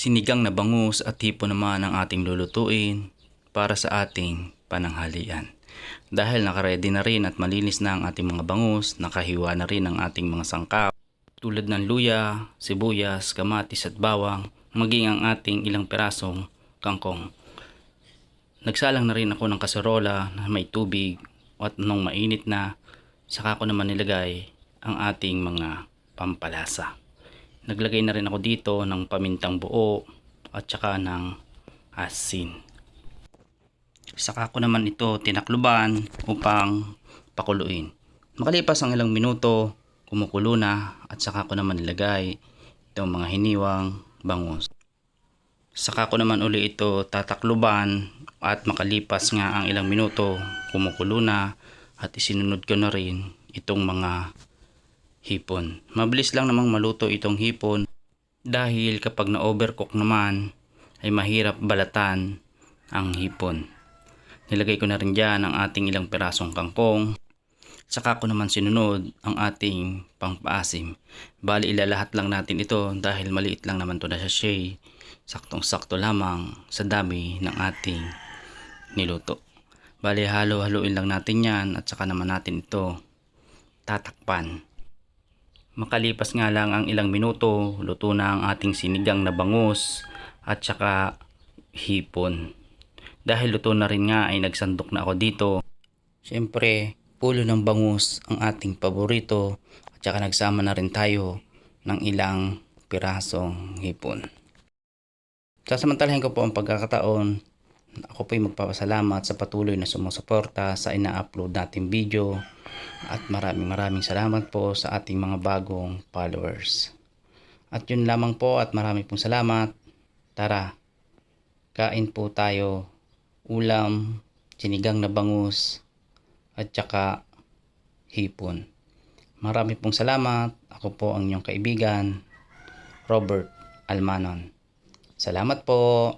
Sinigang na bangus at hipon naman ang ating lulutuin para sa ating pananghalian. Dahil nakaredy na rin at malinis na ang ating mga bangus, nakahiwa na rin ang ating mga sangkap tulad ng luya, sibuyas, kamatis at bawang, maging ang ating ilang pirasong kangkong. Nagsalang na rin ako ng kaserola na may tubig at nung mainit na, saka ko naman nilagay ang ating mga pampalasa. Naglagay na rin ako dito ng pamintang buo at saka ng asin. Saka ko naman ito tinakluban upang pakuluin. Makalipas ang ilang minuto, kumukulo na at saka ko naman nilagay itong mga hiniwang bangus. Saka ko naman uli ito tatakluban at makalipas nga ang ilang minuto, kumukulo na at isinunod ko na rin itong mga hipon. Mabilis lang namang maluto itong hipon dahil kapag na-overcook naman ay mahirap balatan ang hipon. Nilagay ko na rin dyan ang ating ilang pirasong kangkong. Saka ko naman sinunod ang ating pangpaasim. Bali ilalahat lang natin ito dahil maliit lang naman to na sachet. Saktong-sakto lamang sa dami ng ating niluto. Bali halo-haluin lang natin yan at saka naman natin ito tatakpan. Makalipas nga lang ang ilang minuto, luto na ang ating sinigang na bangus at saka hipon. Dahil luto na rin nga ay nagsandok na ako dito. Siyempre, pulo ng bangus ang ating paborito at saka nagsama na rin tayo ng ilang pirasong hipon. Sasamantalahin ko po ang pagkakataon. Ako po'y magpapasalamat sa patuloy na sumusuporta sa ina-upload nating video at maraming maraming salamat po sa ating mga bagong followers. At yun lamang po at maraming pong salamat. Tara, kain po tayo ulam, sinigang na bangus, at saka hipon. Marami pong salamat. Ako po ang inyong kaibigan, Robert Almanon. Salamat po.